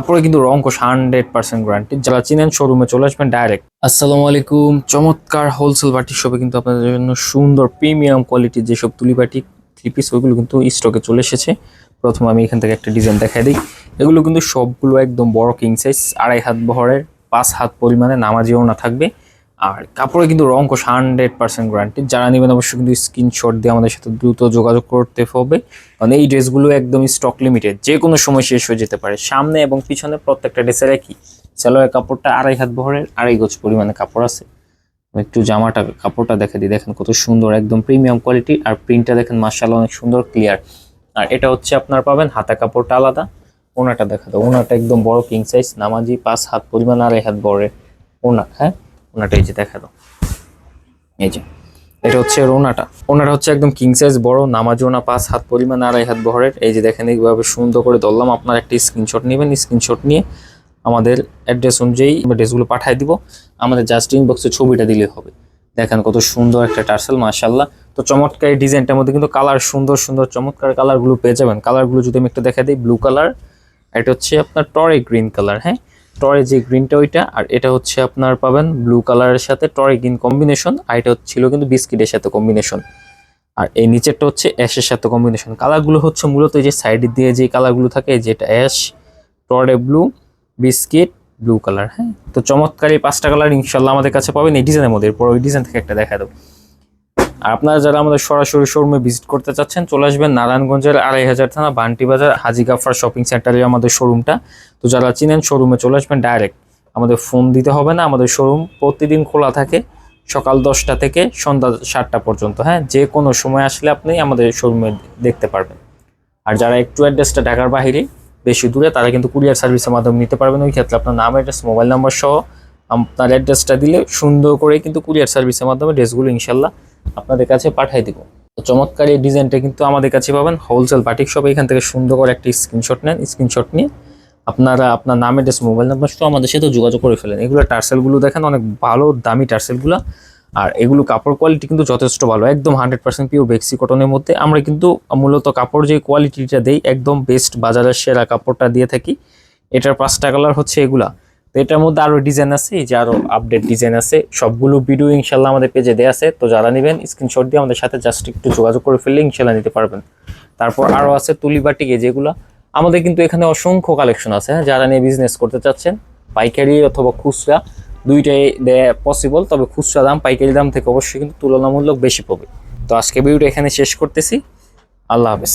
তারপরে কিন্তু রং কোষ হান্ড্রেড পার্সেন্ট গ্যারান্টি যারা চিনেন শোরুমে চলে আসবেন ডাইরেক্ট আসসালামু আলাইকুম। চমৎকার হোলসেল বাটি শপে কিন্তু আপনাদের জন্য সুন্দর প্রিমিয়াম কোয়ালিটির যেসব তুলি বাটি থ্রি পিস ওইগুলো কিন্তু স্টকে চলে এসেছে। প্রথমে আমি এখান থেকে একটা ডিজাইন দেখাই দিই। এগুলো কিন্তু সবগুলো একদম বড় কিং সাইজ আড়াই হাত বহরের, পাঁচ হাত পরিমাণে নামাজিও না থাকবে। আর কাপড়ে কিন্তু রং কোষ হান্ড্রেড পার্সেন্ট গ্যারান্টি যারা নেবেন অবশ্যই কিন্তু স্ক্রিনশট দিয়ে আমাদের সাথে দ্রুত যোগাযোগ করতে হবে। কারণ এই ড্রেসগুলো একদম স্টক লিমিটেড যে কোনো সময় শেষ হয়ে যেতে পারে। সামনে এবং পিছনে প্রত্যেকটা ড্রেসের একই। সালোয়ার কাপড়টা আড়াই হাত বহরের, আড়াই গজ পরিমাণে কাপড় আছে। একটু জামাটা, কাপড়টা দেখে দিই। দেখেন কত সুন্দর, একদম প্রিমিয়াম কোয়ালিটি আর প্রিন্টটা দেখেন মার্শাল অনেক সুন্দর ক্লিয়ার আর এটা হচ্ছে আপনার পাবেন হাতা কাপড়টা আলাদা। ওনাটা দেখা দাও। ওনাটা একদম বড় কিং সাইজ নামাজি পাঁচ হাত পরিমাণ আড়াই হাত বহরের ওনা হ্যাঁ? ওনাটা এই যে দেখা দাও। এই যে। এটা হচ্ছে রোনাটা ওনাটা। হচ্ছে একদম কিং সাইজ বড়, নামাজ ওনা পাঁচ হাত পরিমাণ আড়াই হাত বহরের। এই যে দেখেন এইভাবে সুন্দর করে ধরলাম। আপনার একটা স্ক্রিনশট নেবেন স্ক্রিনশট নিয়ে আমাদের অ্যাড্রেস অনুযায়ী ড্রেসগুলো পাঠিয়ে দিব। আমাদের জাস্ট ইনবক্সে ছবিটা দিলে হবে। দেখেন কত সুন্দর একটা টার্সেল মাশাল্লাহ তো চমৎকার এই ডিজাইনটার মধ্যে কিন্তু কালার সুন্দর সুন্দর, চমৎকার কালারগুলো পেয়ে যাবেন। কালারগুলো যদি আমি একটু দেখা দিই ব্লু কালার এটা হচ্ছে আপনার টরে গ্রিন কালার হ্যাঁ? টরে যে গ্রিনটা ওইটা, আর এটা হচ্ছে আপনার পাবেন ব্লু কালারের সাথে টরে গ্রিন কম্বিনেশন আর এটা ছিল কিন্তু বিস্কিটের সাথে কম্বিনেশন আর এই নিচেরটা হচ্ছে অ্যাশের সাথে কম্বিনেশন কালারগুলো হচ্ছে মূলত এই যে সাইড দিয়ে যে কালারগুলো থাকে যেটা অ্যাশ টরে ব্লু বিস্কিট ব্লু কালার হ্যাঁ? তো চমৎকার এই পাঁচটা কালার ইনশাল্লাহ আমাদের কাছে পাবেন। এই ডিজাইনের মধ্যে, এরপর ওই ডিজাইন থেকে একটা দেখা দেবো। আপনারা যারা আমাদের সরাসরি শোরুমে ভিজিট করতে চাচ্ছেন, চলে আসবেন নারায়ণগঞ্জের আড়াই হাজার থানা, বান্টি বাজার, হাজি গাফার শপিং সেন্টারে আমাদের শোরুমটা তো যারা চিনেন শোরুমে চলে আসবেন ডাইরেক্ট আমাদের ফোন দিতে হবে না, আমাদের শোরুম প্রতিদিন খোলা থাকে সকাল দশটা থেকে সন্ধ্যা সাতটা পর্যন্ত হ্যাঁ? যে কোনো সময় আসলে আপনি আমাদের শোরুমে দেখতে পারবেন। আর যারা একটু অ্যাড্রেসটা ঢাকার বাইরে, বেশি দূরে, তারা কিন্তু কুরিয়ার সার্ভিসের মাধ্যমে নিতে পারবেন। ওই ক্ষেত্রে আপনার নাম অ্যাড্রেস মোবাইল নাম্বার সহ আপনার অ্যাড্রেসটা দিলে সুন্দর করে কিন্তু কুরিয়ার সার্ভিসের মাধ্যমে ড্রেসগুলো ইনশাল্লাহ আপনাদের কাছে পাঠিয়ে দিব। তো চমৎকার এই ডিজাইনটা কিন্তু আমাদের কাছে পাবেন। হোলসেল বাটিক শপ এখান থেকে সুন্দর করে একটি স্ক্রিনশট নেন স্ক্রিনশট নিয়ে আপনারা আপনার নাম অ্যাড্রেস মোবাইল নাম্বার সহ আমাদের সাথে যোগাযোগ করে ফেলেন। এগুলো টার্সেলগুলো দেখেন, অনেক ভালো, দামি টার্সেলগুলো আর এগুলো কাপড় কোয়ালিটি কিন্তু যথেষ্ট ভালো, একদম হান্ড্রেড পার্সেন্ট পিওর বেক্সি কটনের মধ্যে। আমরা কিন্তু মূলত কাপড় যে কোয়ালিটিটা দেই, একদম বেস্ট বাজারের সেরা কাপড়টা দিয়ে থাকি। এটার পাঁচটা কালার হচ্ছে এগুলা। এটার মধ্যে আরও ডিজাইন আছে যে আরও আপডেট ডিজাইন আছে, সবগুলো ভিডিও ইনশাল্লাহ আমাদের পেজে দেওয়া আছে। তো যারা নেবেন স্ক্রিনশট দিয়ে আমাদের সাথে জাস্ট একটু যোগাযোগ করে ফেললে ইনশাল্লাহ নিতে পারবেন। তারপর আরও আছে তুলি বাটিকে যেগুলো। আমাদের কিন্তু এখানে অসংখ্য কালেকশন আছে হ্যাঁ যারা নিয়ে বিজনেস করতে চাচ্ছেন। পাইকারি অথবা খুচরা, দুইটাই দেয়া পসিবল তবে খুচরা দাম, পাইকারি দাম থেকে অবশ্যই কিন্তু তুলনামূলক বেশি পাবে। তো আজকে ভিডিওটা এখানে শেষ করতেছি। আল্লাহ হাফেজ।